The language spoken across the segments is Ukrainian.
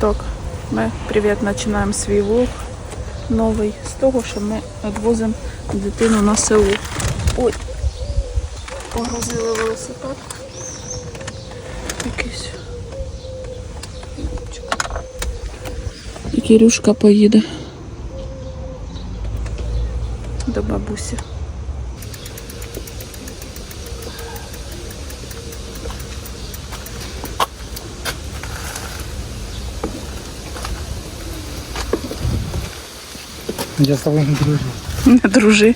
Итог. Ми привіт починаємо свій влог новий з того, що ми відвозимо дитину на село. Ой, погрузили велосипед. Якийсь. І Кирюшка поїде до бабусі. Я з тобою не дружу. Не дружи.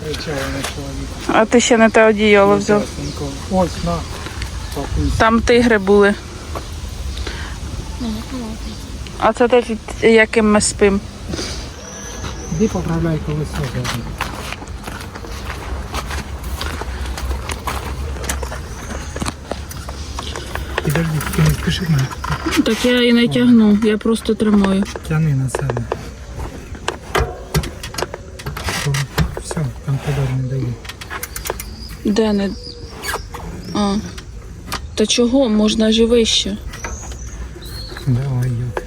А ти ще не те одіяло взяв. Ось, на. Там тигри були. А це те, яким ми спимо. Іди поправляй колесо. Підожди, ти не спіши мене. Так я і не тягну, я просто тримаю. Тяни на себе. О, Все, там подав не дає. Де не. А. Та чого? Можна ж і вище. Давай, йок.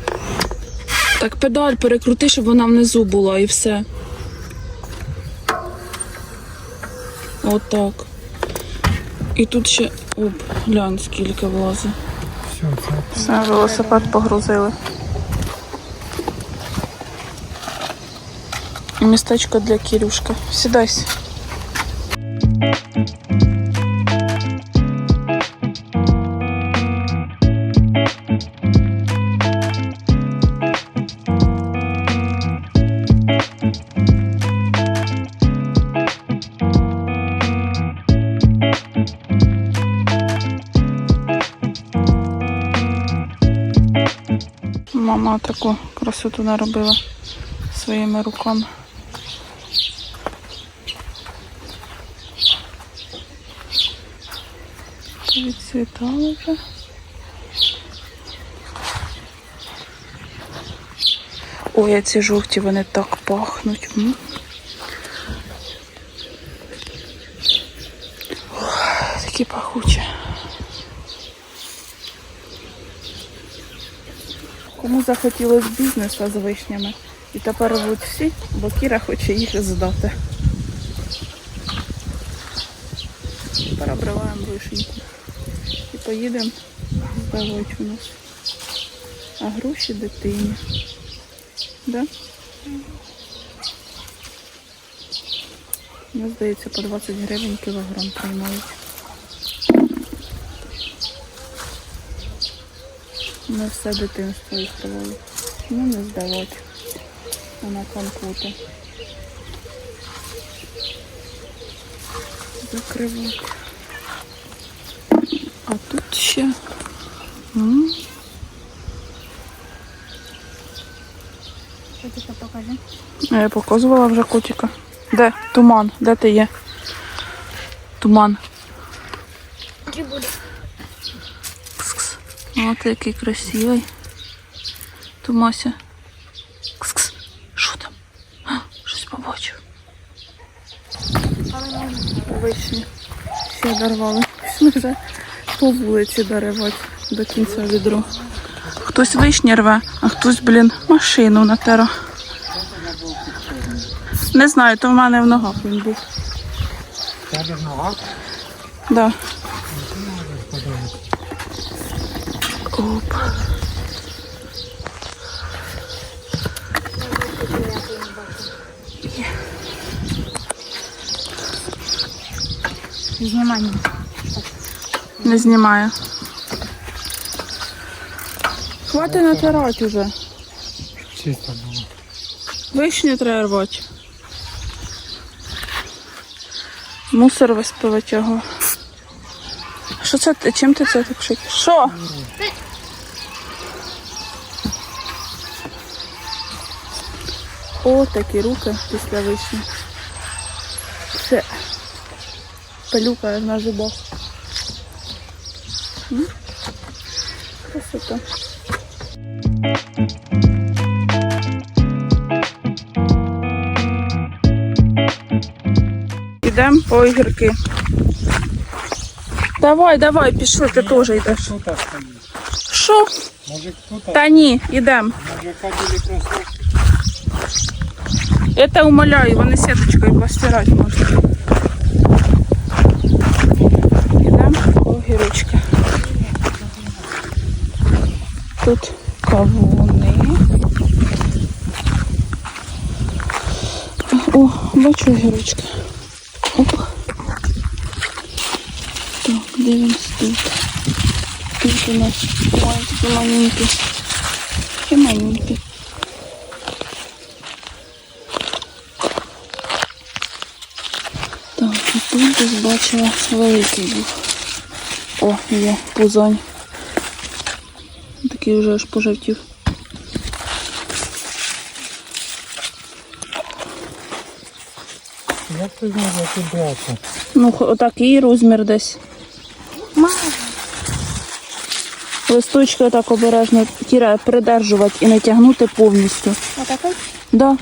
Так педаль перекрути, щоб вона внизу була і все. Отак. І тут ще. Оп, глянь, скільки влазить. Все, це Все, велосипед погрузили. І містечко для Кірюшки. Сідайся. Мама таку красоту наробила своїми руками. Відцвітали вже. Ой, а ці жовті, вони так пахнуть. М. Ох, Такі пахучі. Кому захотілося бізнесу з вишнями. І тепер рвуть всі, бо Кіра хоче їх здати. Поїдемо здавати у нас. А гроші дитині. Да? Ну, здається, по 20 гривень кілограм приймають. Ми все дитинство відкривали. Ну, не здавати. А на компоти. Закривати. А тут ще. М, Котика покажи. Я показувала вже котика. Де? Туман. Де ти є? Туман. Кс-кс. О, ти який красивий. Тумася. Кс-кс. Що там? А, щось побачив. Вишні. Всі дорвали. Вже по вулиці доривати до кінця відро. Хтось вишні рве, а хтось, блін, машину натера. Не знаю, то в мене в ногах він був. тебе в ногах. Да. Оп. Знімай. Не знімаю. Хватить натирати вже. Чисто було. Вишні треба рвати. Мусор весь повитягував. Що це? Чим ти це так шик? Що? О, такі руки після вишні. Все. Пилюка на зубах. М? Красота. Ідемо Ой, гірки. Давай, давай, пішли, ти теж йдеш. Хто так стоїть? Що? Може хто так? Та ні, йдемо. Може кабелі кросовки? Это умоляю, вони сіточкою постирати можна. Ідемо огірочки. Тут кавуни. О, бачу огірочки. Оп. Так, він тут? Тут у нас такі маленькі. Такі маленькі. Так, і тут десь бачила великий був. О, є пузань. Такий вже аж пожовтів. Як ти знову тут брати? Ну, отакий розмір десь. Мама. Листочки отак обережно Кіра, придержувати і не тягнути повністю. Вот такой? Да.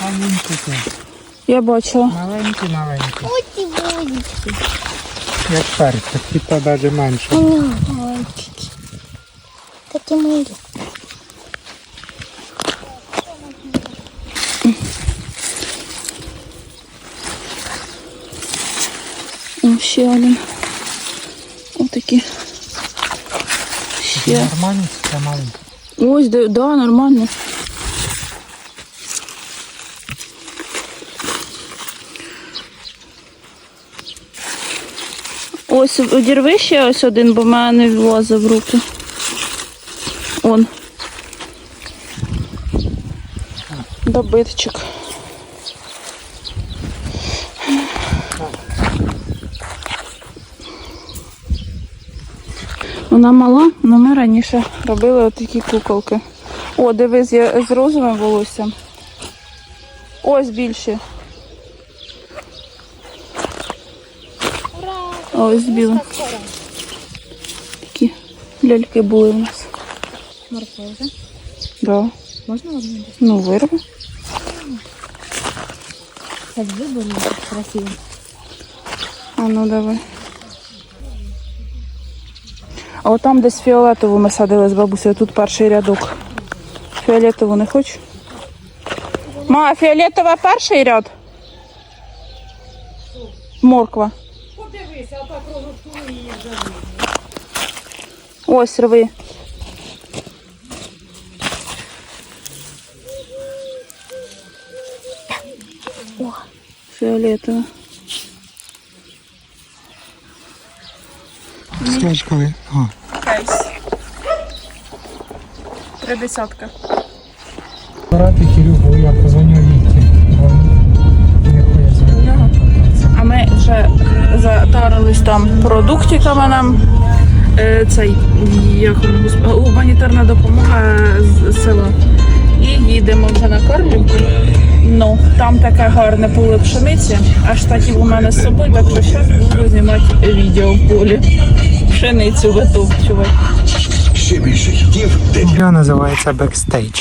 Маленький ти. Я бачила. Маленький, маленький. Ути водички. Як перця, типа навіть менше. Мальчики. Такие мои. О, ще один. Отакі. Ще. Нормально, це маленький. Ось, да, да, нормально. Ось одірви ще ось один, бо мене не влазив в руки. Он. Добитчик. Вона мала, але ми раніше робили отакі куколки. О, дивись, я з розовим волоссям. Ось більше. А ось біле. Такі ляльки були у нас. Морковь. Да. Можно одну? Ну, вирви. Так выбрали красиво. А ну давай. А от там десь фіолетову ми садили з бабусею, тут перший рядок. Фіолетову не хочеш? Ма, фіолетова перший ряд? Морква. Ось рви. О, фіолетова. Скажеш коли? А, Кейс. Три десятка. брати затарились там продуктиками нам. Е, цей як гуманітарна допомога з села. І їдемо вже на Карлівку. Ну, там таке гарне поле пшениці, а штатів у мене з собою, так що зараз буду знімати відео в полі. Пшеницю витовчувати. Ще більше хітів, де Відео називається бекстейдж.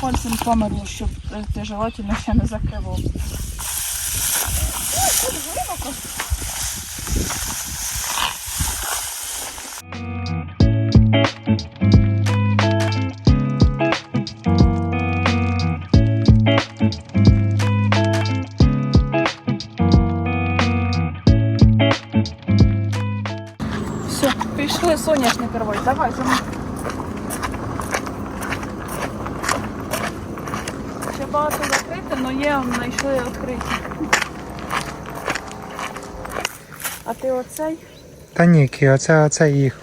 Пальцем камеру, щоб е, ти желательно ще не закривав. Все, пішли соняшник рвати. Давай, мною. Ще багато закрите, але є, знайшли відкриті. А ти оцей? Та ні, Кі, оце, оце їх.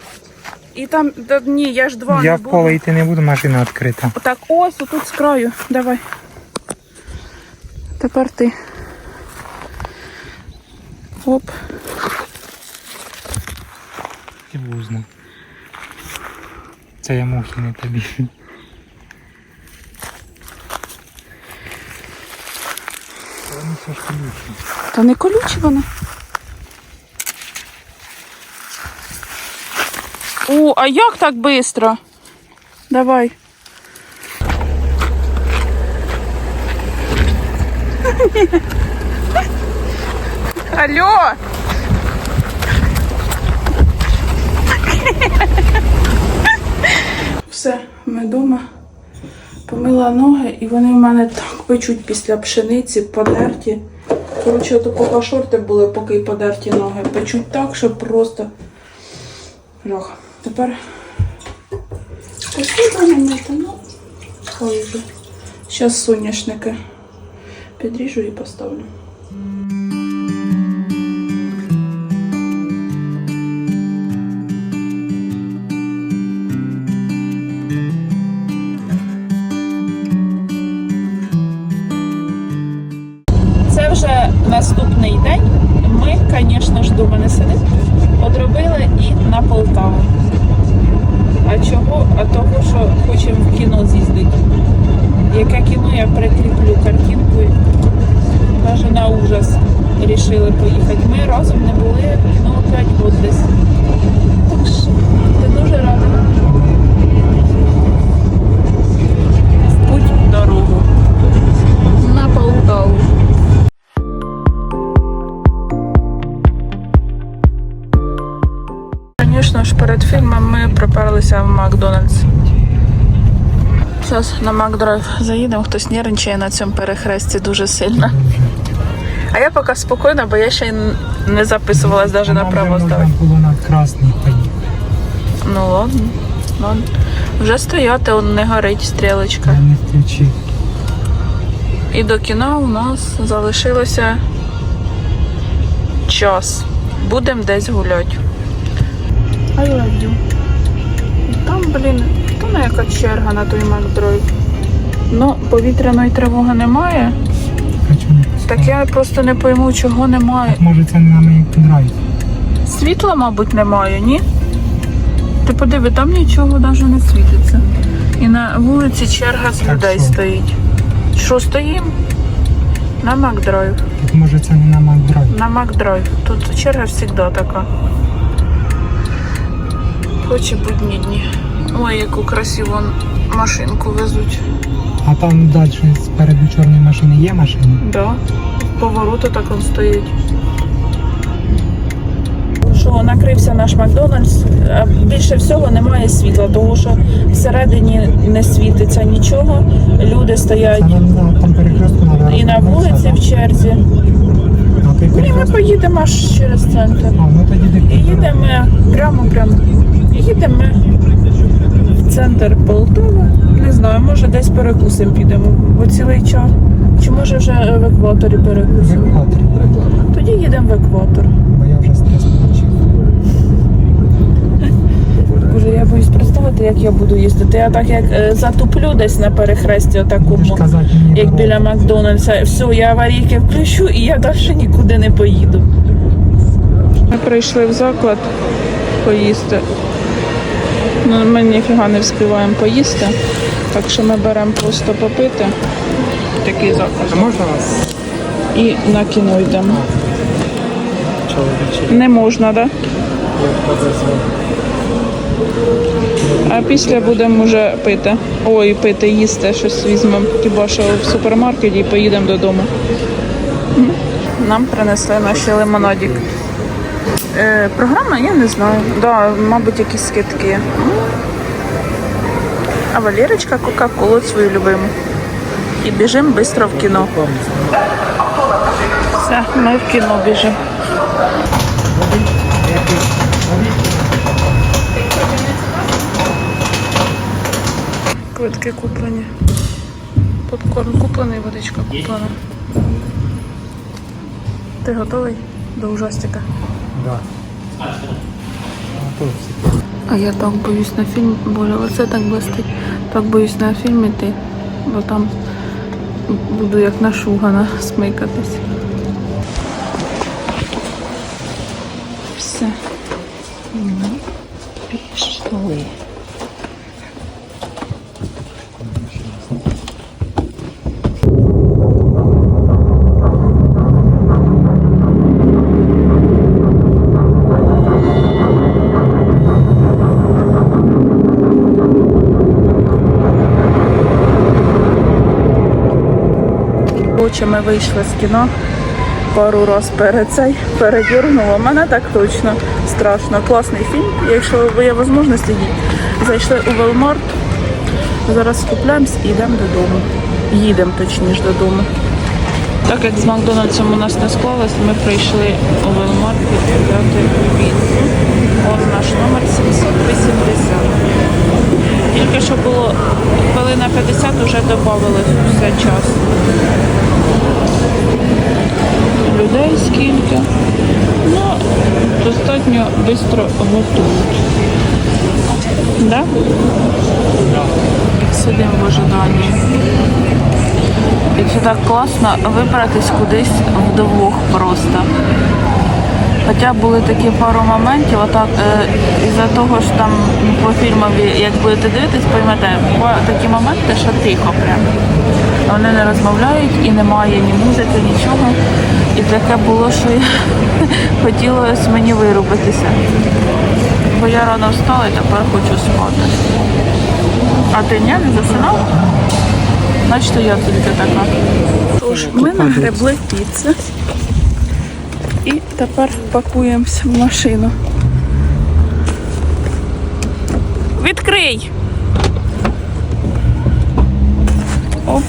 І там, да, ні, я ж два я не в буду. поле йти не буду, машина відкрита. Отак, ось, отут з краю. Давай. Тепер ти. Оп. І вузно. Це я мухи не тобі. Вони все ж колючі. Та не колючі вони. У, а як так швидко? Давай. Алло! Все, ми вдома помила ноги і вони в мене так печуть після пшениці, подерті. Коротше, то поки шорти були, поки й подерті ноги. Печуть так, що просто жах. Тепер посуда не мити, ну, хай вже. Зараз соняшники підріжу і поставлю. Це вже наступний день. Ми, звісно ж, дома не сидимо. Одробили і на Полтаву. А чого? А того, що хочемо в кіно з'їздити. Яке кіно я прикріплю картинкою. Навіть на ужас рішили поїхати. Ми разом не були ну, 5 років десь. Так що я дуже рада. В путь дорогу. На Полтаву. Звісно ж, перед фільмом ми приперлися в Макдональдс. Зараз на Макдрайв заїдемо, хтось нервничає на цьому перехресті дуже сильно. А я поки спокійна, бо я ще й не записувалась навіть на право поїхати. Ну ладно, ладно. Вже стояти, он не горить стрілочка. І до кіно у нас залишилося час. Будемо десь гуляти. I love you. Там, блін, то не яка черга на той Макдройв. Ну, повітряної тривоги немає. А чому не пускав? Так я просто не пойму, чого немає. Так, Може це не на драйв. Світла, мабуть, немає, ні? Ти подиви, там нічого навіть не світиться. І на вулиці черга з людей що? стоїть. Що стоїм? На Макдрайв. Так може це не на моїй драйв. На Макдрайв. Тут черга завжди така. Хоч і будні дні. Ой, яку красиву машинку везуть. А там далі спереду чорної машини є машина? Да. Повороту так он стоїть. Що накрився наш Макдональдс, а більше всього немає світла, тому що всередині не світиться нічого. Люди стоять Це на там і на вулиці в черзі. Ти І ми поїдемо аж через центр. А, ну тоді І їдемо прямо прямо. І їдемо в центр Полтава. Не знаю, може десь перекусимо підемо, бо цілий час. Чи може вже в екваторі В перекусимо? екваторі. Тоді їдемо в екватор. Бо я вже стрес получив. Боже, я боюсь представити, як я буду їздити. Я так як е, затуплю десь на перехресті отакому, казати як біля Макдональдса. Все, я аварійки включу і я далі нікуди не поїду. Ми прийшли в заклад поїсти. Ну, ми ніфіга не встигаємо поїсти, так що ми беремо просто попити. Такий заклад. Можна вас І на кіно йдемо. Не можна, так? Да? А після будемо вже пити. Ой, пити, їсти, щось візьмемо. Хіба що в супермаркеті і поїдемо додому. Нам принесли наші лимонадік. Е, програма, я не знаю. Да, мабуть, якісь скидки. А Валерочка Кока-Колу свою любиму. І біжимо швидко в кіно. Все, ми в кіно біжимо. Квитки куплені. Попкорн куплений, водичка куплена. Ти готовий до ужастика? Да. А я так боюсь на фільм, боже, оце так блистить. Так боюсь на фільм іти, бо там буду як нашугана смикатись. Ми вийшли з кіно пару раз перед цей передірнуло. Мене так точно страшно. Класний фільм. Якщо є можливість. Зайшли у Велмарт. Зараз скупляємось і йдемо додому. Їдемо точніше додому. Так як з Макдональдсом у нас не склалось, ми прийшли у Велмарт відправляти піцу. От наш номер 780. Тільки що було хвилина 50, вже додали все час. Людей скільки. Ну, достатньо швидко готують. Да? Сидимо в ожиданні. І це так класно вибратись кудись вдвох просто. Хоча були такі пару моментів, отак е, із-за того, що там по фільмові, як будете дивитись, поймете, такі моменти, що тихо прям. Вони не розмовляють і немає ні музики, нічого. І таке було, що я хотілося мені вирубитися. Бо я рано встала і тепер хочу спати. А ти ні, не засинав? Значить, я тільки така. Тож, ми нагребли піци. І тепер пакуємося в машину. Відкрий! Оп.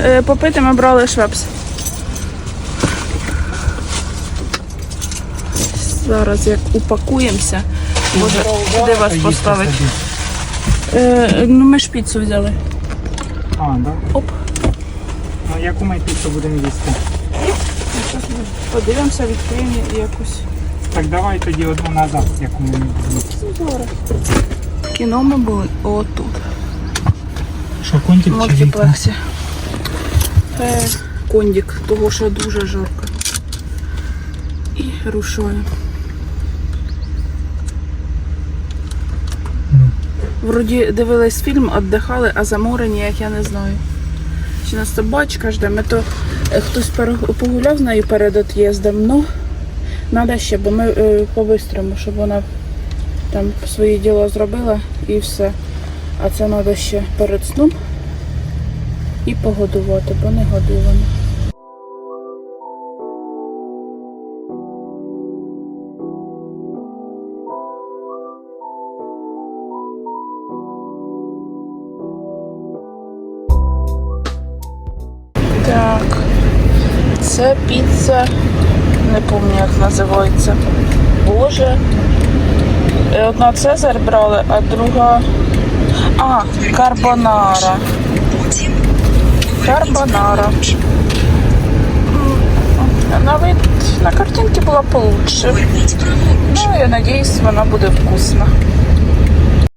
Е, Попити ми брали швепс. Зараз як упакуємося. Боже, де вас поставити? Е, ну ми ж піцу взяли. А, да? Оп. Ну, яку ми піцу будемо їсти? Подивимося, відкриємо якусь. Так давай тоді одну назад, яку ми будемо їсти. Кіно ми були отут. Що, контик чи вікна? Мультиплексі. Е, кондік, того що дуже жарко. І рушою. Вроді дивились фільм, віддихали, а за море ніяк я не знаю. Чи нас собачка жде, ми то е, хтось погуляв з нею перед від'їздом, ну треба ще, бо ми е, по-бистрому, щоб вона там свої діло зробила і все. А це треба ще перед сном і погодувати, бо не годовано. Це піца, не пам'ятаю, як називається. Боже. Е, Одна Цезарь брали, а друга. А, карбонара. Карбонара. М, На картинці була получше. Ну, я надіюсь, вона буде вкусна.